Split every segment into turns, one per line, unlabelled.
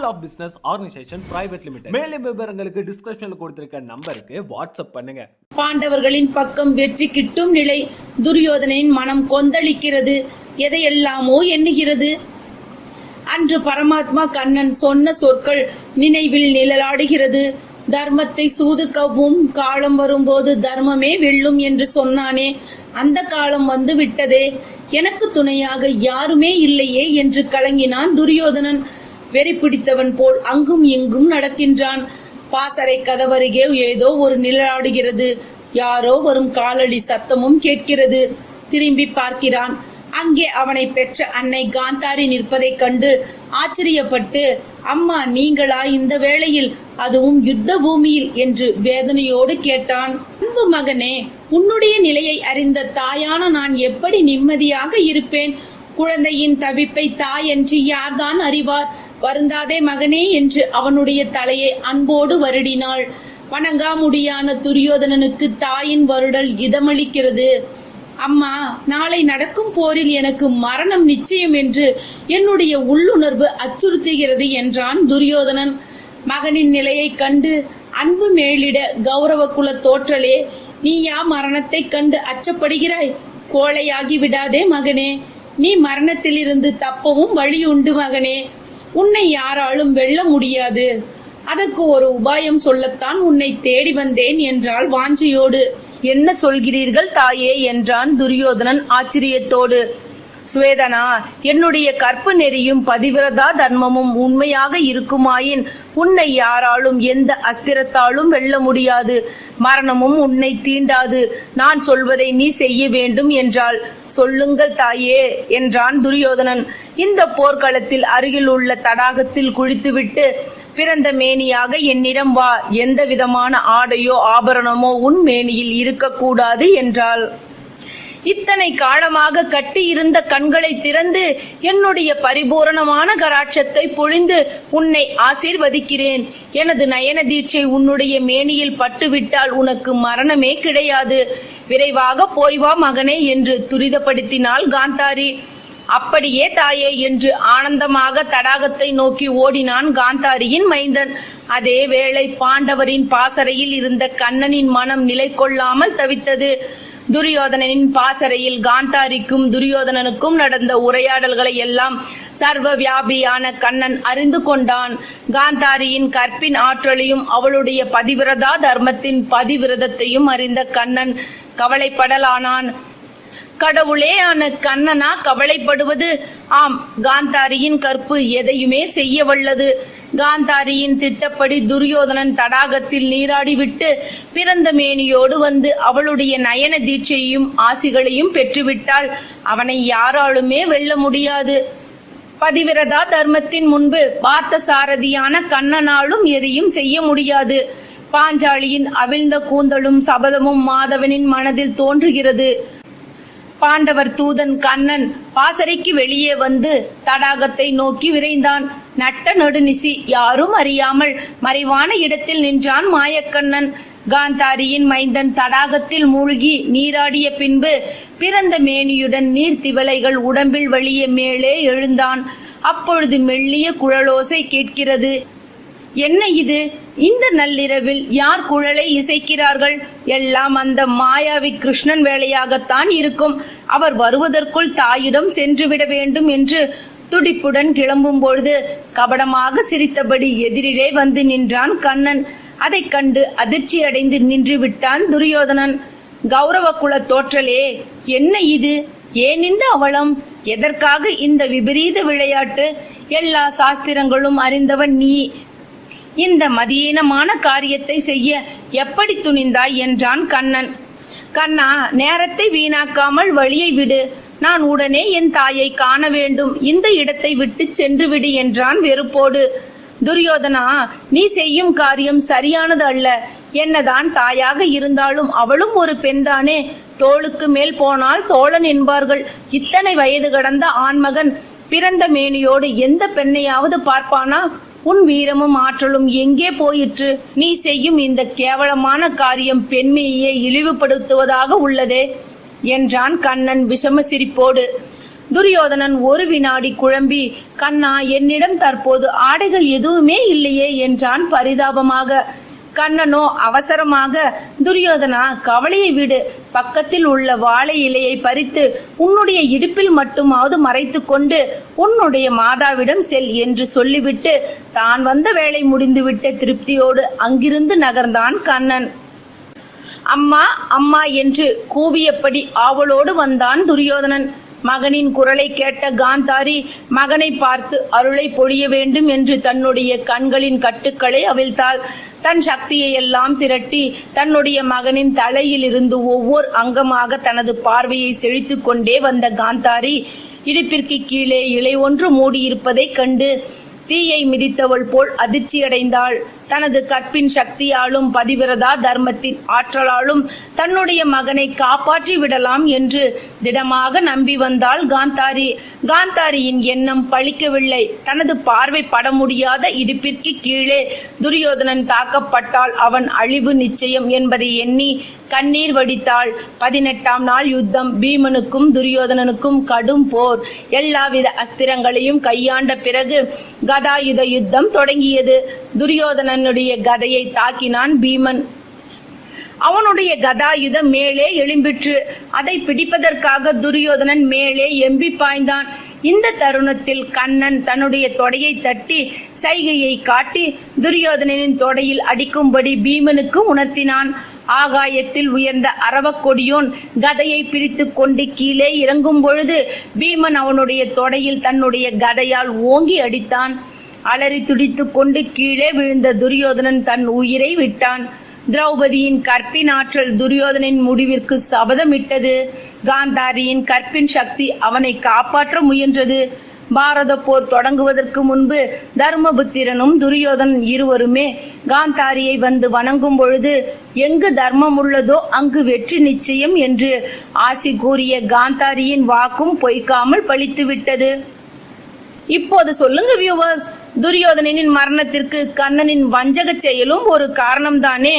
school of business organisation private limited மேலும் விவரங்களுக்கு டிஸ்கிரிப்ஷன்ல கொடுத்திருக்க நம்பருக்கு வாட்ஸ்அப் பண்ணுங்க.
பாண்டவர்களின் பக்கம் வெற்றி கிட்டும் நிலை துரியோதனின் மனம் கொந்தளிக்கிறது. எதையெல்லாமோ எண்ணுகிறது. அன்று பரமாத்மா கண்ணன் சொன்ன சொற்கள் நினைவில் நிழலாடுகிறது. தர்மத்தை சூது கவ்வும் காலம் வரும்போது தர்மமே வெல்லும் என்று சொன்னானே. அந்த காலம் வந்து விட்டதே எனக்கு துணையாக யாருமே இல்லையே என்று கலங்கினான் துரியோதனன். வெறி பிடித்தவன் போல் அங்கும் இங்கும் நடக்கின்றான். பாசறை கதவருகே ஏதோ ஒரு நிழலாடுகிறது. யாரோ வரும் காலடி சத்தமும் கேட்கிறது. திரும்பி பார்க்கிறான். அங்கே அவனை பெற்ற அன்னை காந்தாரி நிற்பதைக் கண்டு ஆச்சரியப்பட்டு அம்மா நீங்களா இந்த வேளையில் அதுவும் யுத்த பூமியில்? என்று வேதனையோடு கேட்டான். அன்பு மகனே உன்னுடைய நிலையை அறிந்த தாயான நான் எப்படி நிம்மதியாக இருப்பேன்? குழந்தையின் தவிப்பை தாய் என்று யார்தான் அறிவார்? வருந்தாதே மகனே என்று அவனுடைய தலையை அன்போடு வருடினாள். வணங்காமுடியான துரியோதனனுக்கு தாயின் வருடல் இதமளிக்கிறது. அம்மா நாளை நடக்கும் போரில் எனக்கு மரணம் நிச்சயம் என்று என்னுடைய உள்ளுணர்வு அச்சுறுத்துகிறது என்றான் துரியோதனன். மகனின் நிலையைக் கண்டு அன்பு மேலிட கௌரவ குல தோற்றலே நீயா மரணத்தைக் கண்டு அச்சப்படுகிறாய்? கோழையாகி விடாதே மகனே. நீ மரணத்திலிருந்து தப்பவும் வழி உண்டு மகனே. உன்னை யாராலும் வெல்ல முடியாது. அதற்கு ஒரு உபாயம் சொல்லத்தான் உன்னை தேடி வந்தேன் என்றாள் வாஞ்சையோடு. என்ன சொல்கிறீர்கள் தாயே? என்றான் துரியோதனன் ஆச்சரியத்தோடு. சுவேதனா என்னுடைய கற்பு நெறியும் பதிவிரதா தர்மமும் உண்மையாக இருக்குமாயின் உன்னை யாராலும் எந்த அஸ்திரத்தாலும் வெல்ல முடியாது. மரணமும் உன்னை தீண்டாது. நான் சொல்வதை நீ செய்ய வேண்டும் என்றால் சொல்லுங்கள் தாயே என்றான் துரியோதனன். இந்த போர்க்களத்தில் அருகில் உள்ள தடாகத்தில் குளித்துவிட்டு பிறந்த மேனியாக என்னிடம் வா. எந்த விதமான ஆடையோ ஆபரணமோ உன் மேனியில் இருக்கக்கூடாது என்றாள். இத்தனை காலமாக கட்டியிருந்த கண்களை திறந்து என்னுடைய பரிபூரணமான கராட்சத்தை பொழிந்து உன்னை ஆசீர்வதிக்கிறேன். எனது நயன தீட்சை உன்னுடைய மேனியில் பட்டுவிட்டால் உனக்கு மரணமே கிடையாது. விரைவாக போய்வா மகனே என்று துரிதப்படுத்தினாள் காந்தாரி. அப்படியே தாயே என்று ஆனந்தமாக தடாகத்தை நோக்கி ஓடினான் காந்தாரியின் மைந்தன். அதே வேளை பாண்டவரின் பாசறையில் இருந்த கண்ணனின் மனம் நிலை கொள்ளாமல் தவித்தது. துரியோதனனின் பாசறையில் காந்தாரிக்கும் துரியோதனனுக்கும் நடந்த உரையாடல்களை எல்லாம் சர்வ வியாபியான கண்ணன் அறிந்து கொண்டான். காந்தாரியின் கற்பின் ஆற்றலையும் அவளுடைய பதிவிரதா தர்மத்தின் பதிவிரதத்தையும் அறிந்த கண்ணன் கவலைப்படலானான். கடவுளே ஆன கண்ணனா கவலைப்படுவது? ஆம் காந்தாரியின் கற்பு எதையுமே செய்ய வல்லது. காந்தாரியின் திட்டப்படி துரியோதனன் தடாகத்தில் நீராடிவிட்டு பிறந்த மேனியோடு வந்து அவளுடைய நயன தீட்சையையும் ஆசிகளையும் பெற்றுவிட்டால் அவனை யாராலுமே வெல்ல முடியாது. பதிவிரதா தர்மத்தின் முன்பு பார்த்த சாரதியான கண்ணனாலும் எதையும் செய்ய முடியாது. பாஞ்சாலியின் அவிழ்ந்த கூந்தலும் சபதமும் மாதவனின் மனதில் தோன்றுகிறது. பாண்டவர் தூதன் கண்ணன் பாசறைக்கு வெளியே வந்து தடாகத்தை நோக்கி விரைந்தான். நட்ட நடுநிசி யாரும் அறியாமல் மறைவான இடத்தில் நின்றான் மாயக்கண்ணன். காந்தாரியின் மைந்தன் தடாகத்தில் மூழ்கி நீராடிய பின்பு பிறந்த மேனியுடன் நீர் திவலைகள் உடம்பில் வழிய மேலே எழுந்தான். அப்பொழுது மெல்லிய குழலோசை கேட்கிறது. என்ன இது? இந்த நள்ளிரவில் யார் குழலை இசைக்கிறார்கள்? எல்லாம் அந்த மாயாவி கிருஷ்ணன் வேலையாகத்தான் இருக்கும். அவர் வருவதற்குள் தாயிடம் சென்றுவிட வேண்டும் என்று துடிப்புடன் கிளம்பும் பொழுது கபடமாக சிரித்தபடி எதிரிலே வந்து நின்றான் கண்ணன். அதைக் கண்டு அதிர்ச்சி அடைந்து நின்று விட்டான் துரியோதனன். கௌரவ குல தோற்றலே என்ன இது? ஏன் இந்த அவலம்? எதற்காக இந்த விபரீத விளையாட்டு? எல்லா சாஸ்திரங்களும் அறிந்தவன் நீ. இந்த மதியீனமான காரியத்தை செய்ய எப்படி துணிந்தாய் என்றான் கண்ணன். கண்ணா நேரத்தை வீணாக்காமல் வழியை விடு. நான் உடனே என் தாயை காண வேண்டும். இந்த இடத்தை விட்டு சென்று விடு என்றான் வெறுப்போடு. துரியோதனா நீ செய்யும் காரியம் சரியானது அல்ல. என்னதான் தாயாக இருந்தாலும் அவளும் ஒரு பெண்தானே. தோளுக்கு மேல் போனால் தோழன் என்பார்கள். இத்தனை வயது கடந்த ஆண்மகன். பிறந்த மேனியோடு எந்த பெண்ணையாவது பார்ப்பானா? உன் வீரமும் ஆற்றலும் எங்கே போயிற்று? நீ செய்யும் இந்த கேவலமான காரியம் பெண்மையை இழிவுபடுத்துவதாக உள்ளதே என்றான் கண்ணன் விஷம சிரிப்போடு துரியோதனன் ஒரு வினாடி குழம்பி கண்ணா என்னிடம் தற்போது ஆடைகள் எதுவுமே இல்லையே என்றான் பரிதாபமாக. கண்ணனோ அவசரமாக துரியோதனா கவலையை விடு. பக்கத்தில் உள்ள வாழை இலையை பறித்து உன்னுடைய இடுப்பில் மட்டுமாவது மறைத்து கொண்டு உன்னுடைய மாதாவிடம் செல் என்று சொல்லிவிட்டு தான் வந்த வேலை முடிந்துவிட்ட திருப்தியோடு அங்கிருந்து நகர்ந்தான் கண்ணன். அம்மா அம்மா என்று கூவியபடி ஆவலோடு வந்தான் துரியோதனன். மகனின் குரலை கேட்ட காந்தாரி மகனை பார்த்து அருளை பொழிய வேண்டும் என்று தன்னுடைய கண்களின் கட்டுக்களை அவிழ்த்தாள். தன் சக்தியை எல்லாம் திரட்டி தன்னுடைய மகனின் தலையில் இருந்து ஒவ்வொரு அங்கமாக தனது பார்வையை செழித்து கொண்டே வந்த காந்தாரி இடுப்பிற்கு கீழே இலை ஒன்று மூடியிருப்பதைக் கண்டு தீயை மிதித்தவள் போல் அதிர்ச்சியடைந்தாள். தனது கற்பின் சக்தியாலும் பதிவிரதா தர்மத்தின் ஆற்றலாலும் தன்னுடைய மகனை காப்பாற்றி விடலாம் என்று திடமாக நம்பி வந்தாள் காந்தாரி. காந்தாரியின் எண்ணம் பழிக்கவில்லை. தனது பார்வை பட முடியாத இடுப்பிற்கு கீழே துரியோதனன் தாக்கப்பட்டால் அவன் அழிவு நிச்சயம் என்பதை எண்ணி கண்ணீர் வடித்தாள். பதினெட்டாம் நாள் யுத்தம். பீமனுக்கும் துரியோதனனுக்கும் கடும் போர். எல்லாவித அஸ்திரங்களையும் கையாண்ட பிறகு கதாயுத யுத்தம் தொடங்கியது. துரியோதனனுடைய கதையை தாக்கினான் பீமன். அவனுடைய கதாயுதம் மேலே எழும்பிற்று. அதை பிடிப்பதற்காக துரியோதனன் மேலே எம்பி பாய்ந்தான். இந்த தருணத்தில் கண்ணன் தன்னுடைய தொடையை தட்டி சைகையை காட்டி துரியோதனனின் தொடையில் அடிக்கும்படி பீமனுக்கு உணர்த்தினான். ஆகாயத்தில் உயர்ந்த அரவக்கொடியோன் கதையை பிரித்து கொண்டு கீழே இறங்கும் பொழுது பீமன் அவனுடைய தொடையில் தன்னுடைய கதையால் ஓங்கி அடித்தான். அலறி துடித்துக் கொண்டு கீழே விழுந்த துரியோதனன் தன் உயிரை விட்டான். திரௌபதியின் கற்பின் ஆற்றல் துரியோதனின் முடிவிற்கு சபதமிட்டது. காந்தாரியின் கற்பின் சக்தி அவனை காப்பாற்ற முயன்றது. பாரத போர் தொடங்குவதற்கு முன்பு தர்மபுத்திரனும் துரியோதனன் இருவருமே காந்தாரியை வந்து வணங்கும் பொழுது எங்கு தர்மம் உள்ளதோ அங்கு வெற்றி நிச்சயம் என்று ஆசி கூறிய காந்தாரியின் வாக்கும் பொய்க்காமல் பழித்துவிட்டது. இப்போது சொல்லுங்க வியூவர்ஸ் துரியோதனனின் மரணத்திற்கு கண்ணனின் வஞ்சக செயலும் ஒரு காரணம் தானே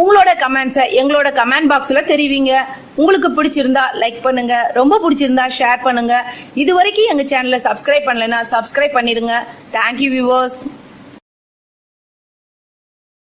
உங்களோட கமெண்ட்ஸை எங்களோட கமெண்ட் பாக்ஸில் தெரிவிங்க. உங்களுக்கு பிடிச்சிருந்தா லைக் பண்ணுங்க. ரொம்ப பிடிச்சிருந்தா ஷேர் பண்ணுங்க. இது வரைக்கும் எங்கள் சேனலை சப்ஸ்கிரைப் பண்ணலைன்னா சப்ஸ்கிரைப் பண்ணிடுங்க. Thank you viewers